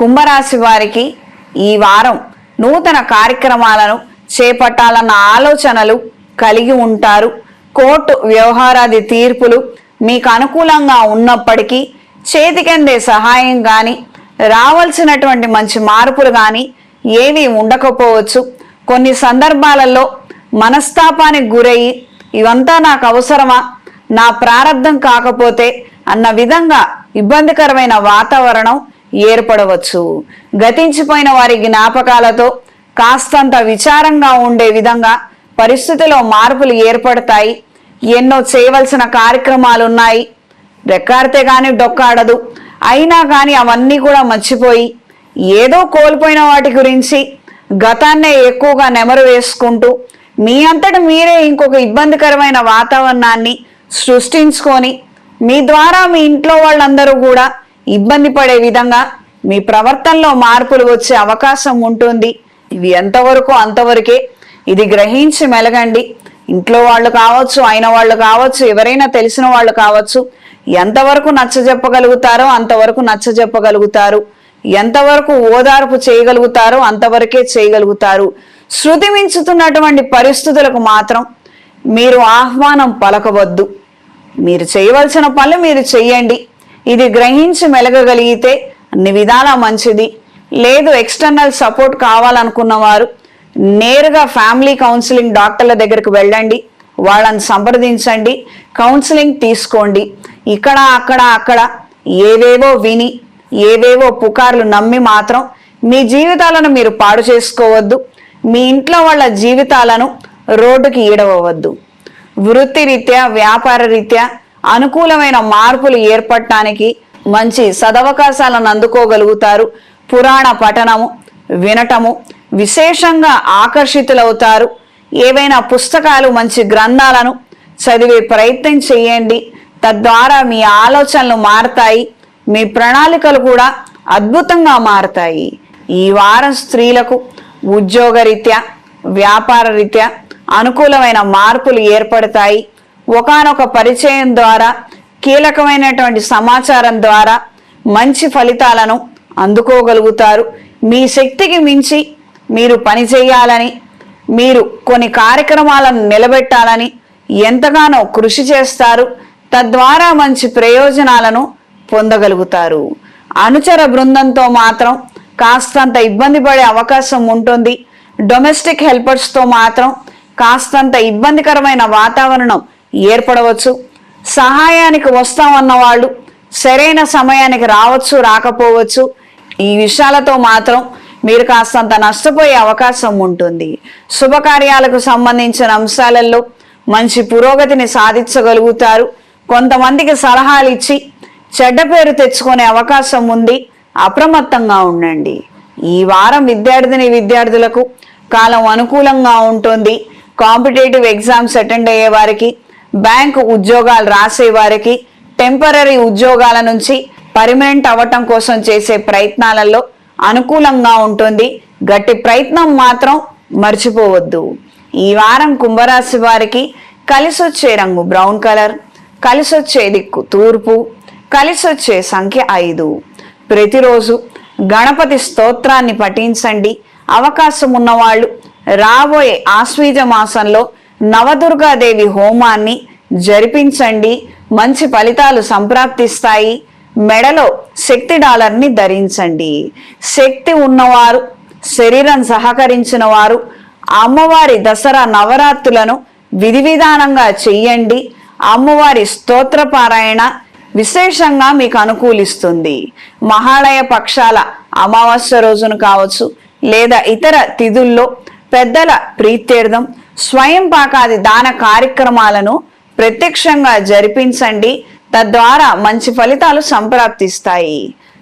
కుంభరాశి వారికి ఈ వారం నూతన కార్యక్రమాలను చేపట్టాలన్న ఆలోచనలు కలిగి ఉంటారు. కోర్టు వ్యవహారాది తీర్పులు మీకు అనుకూలంగా ఉన్నప్పటికీ చేతికందే సహాయం కానీ రావాల్సినటువంటి మంచి మార్పులు కానీ ఏమీ ఉండకపోవచ్చు. కొన్ని సందర్భాలలో మనస్తాపానికి గురయ్యి ఇవంతా నాకు అవసరమా? నా ప్రారంధం కాకపోతే అన్న విధంగా ఇబ్బందికరమైన వాతావరణం ఏర్పడవచ్చు. గతించిపోయిన వారి జ్ఞాపకాలతో కాస్తంత విచారంగా ఉండే విధంగా పరిస్థితిలో మార్పులు ఏర్పడతాయి. ఎన్నో చేయవలసిన కార్యక్రమాలు ఉన్నాయి రెక్కాడితే కానీ డొక్కాడదు. అయినా కానీ అవన్నీ కూడా మర్చిపోయి ఏదో కోల్పోయిన వాటి గురించి గతాన్నే ఎక్కువగా నెమరు వేసుకుంటూ మీ అంతట మీరే ఇంకొక ఇబ్బందికరమైన వాతావరణాన్ని సృష్టించుకొని మీ ద్వారా మీ ఇంట్లో వాళ్ళందరూ కూడా ఇబ్బంది పడే విధంగా మీ ప్రవర్తనలో మార్పులు వచ్చే అవకాశం ఉంటుంది. ఇవి ఎంతవరకు అంతవరకే? ఇది గ్రహించి మెలగండి. ఇంట్లో వాళ్ళు కావచ్చు అయిన వాళ్ళు కావచ్చు ఎవరైనా తెలిసిన వాళ్ళు కావచ్చు ఎంతవరకు నచ్చ చెప్పగలుగుతారో అంతవరకు నచ్చజెప్పగలుగుతారు ఎంతవరకు ఓదార్పు చేయగలుగుతారో అంతవరకే చేయగలుగుతారు. శృతి మించుతున్నటువంటి పరిస్థితులకు మాత్రం మీరు ఆహ్వానం పలకవద్దు. మీరు చేయవలసిన పనులు మీరు చెయ్యండి. ఇది గ్రహించి మెలగగలిగితే అన్ని విధాలా మంచిది. లేదు ఎక్స్టర్నల్ సపోర్ట్ కావాలనుకున్న వారు నేరుగా ఫ్యామిలీ కౌన్సిలింగ్ డాక్టర్ల దగ్గరకు వెళ్ళండి. వాళ్ళని సంప్రదించండి. కౌన్సిలింగ్ తీసుకోండి. ఇక్కడ అక్కడ అక్కడ ఏవేవో విని ఏవేవో పుకార్లు నమ్మి మాత్రం మీ జీవితాలను మీరు పాడు చేసుకోవద్దు. మీ ఇంట్లో వాళ్ళ జీవితాలను రోడ్డుకి ఈడవవద్దు. వృత్తిరీత్యా వ్యాపార రీత్యా అనుకూలమైన మార్పులు ఏర్పడటానికి మంచి సదవకాశాలను అందుకోగలుగుతారు. పురాణ పఠనము వినటము విశేషంగా ఆకర్షితులవుతారు. ఏవైనా పుస్తకాలు మంచి గ్రంథాలను చదివే ప్రయత్నం చేయండి. తద్వారా మీ ఆలోచనలు మారతాయి. మీ ప్రణాళికలు కూడా అద్భుతంగా మారతాయి. ఈ వారం స్త్రీలకు ఉద్యోగరీత్యా వ్యాపార రీత్యా అనుకూలమైన మార్పులు ఏర్పడతాయి. ఒకానొక పరిచయం ద్వారా కీలకమైనటువంటి సమాచారం ద్వారా మంచి ఫలితాలను అందుకోగలుగుతారు. మీ శక్తికి మించి మీరు పని చేయాలని మీరు కొన్ని కార్యక్రమాలను నిలబెట్టాలని ఎంతగానో కృషి చేస్తారు. తద్వారా మంచి ప్రయోజనాలను పొందగలుగుతారు. అనుచర బృందంతో మాత్రం కాస్తంత ఇబ్బంది పడే అవకాశం ఉంటుంది. డొమెస్టిక్ హెల్పర్స్తో మాత్రం కాస్తంత ఇబ్బందికరమైన వాతావరణం ఏర్పడవచ్చు. సహాయానికి వస్తామన్న వాళ్ళు సరైన సమయానికి రావచ్చు రాకపోవచ్చు. ఈ విషయాలతో మాత్రం మీరు కాస్తంత నష్టపోయే అవకాశం ఉంటుంది. శుభకార్యాలకు సంబంధించిన అంశాలలో మంచి పురోగతిని సాధించగలుగుతారు. కొంతమందికి సలహాలు ఇచ్చి చెడ్డ పేరు తెచ్చుకునే అవకాశం ఉంది. అప్రమత్తంగా ఉండండి. ఈ వారం విద్యార్థిని విద్యార్థులకు కాలం అనుకూలంగా ఉంటుంది. కాంపిటేటివ్ ఎగ్జామ్స్ అటెండ్ అయ్యే వారికి బ్యాంకు ఉద్యోగాలు రాసే వారికి టెంపరీ ఉద్యోగాల నుంచి పర్మనెంట్ అవ్వటం కోసం చేసే ప్రయత్నాలలో అనుకూలంగా ఉంటుంది. గట్టి ప్రయత్నం మాత్రం మర్చిపోవద్దు. ఈ వారం కుంభరాశి వారికి కలిసొచ్చే రంగు బ్రౌన్ కలర్ కలిసొచ్చే దిక్కు తూర్పు కలిసొచ్చే సంఖ్య ఐదు. ప్రతిరోజు గణపతి స్తోత్రాన్ని పఠించండి. అవకాశం ఉన్నవాళ్ళు రాబోయే ఆశ్వీజ మాసంలో నవదుర్గాదేవి హోమాన్ని జరిపించండి. మంచి ఫలితాలు సంప్రాప్తిస్తాయి. మెడలో శక్తి డాలర్ని ధరించండి. శక్తి ఉన్నవారు శరీరం సహకరించిన వారు అమ్మవారి దసరా నవరాత్రులను విధి విధానంగా చెయ్యండి. అమ్మవారి స్తోత్ర పారాయణ విశేషంగా మీకు అనుకూలిస్తుంది. మహాలయ పక్షాల అమావాస్య రోజును కావచ్చు లేదా ఇతర తిథుల్లో పెద్దల ప్రీత్యర్థం స్వయం పాకాది దాన కార్యక్రమాలను ప్రత్యక్షంగా జరిపించండి. తద్వారా మంచి ఫలితాలు సంప్రాప్తిస్తాయి.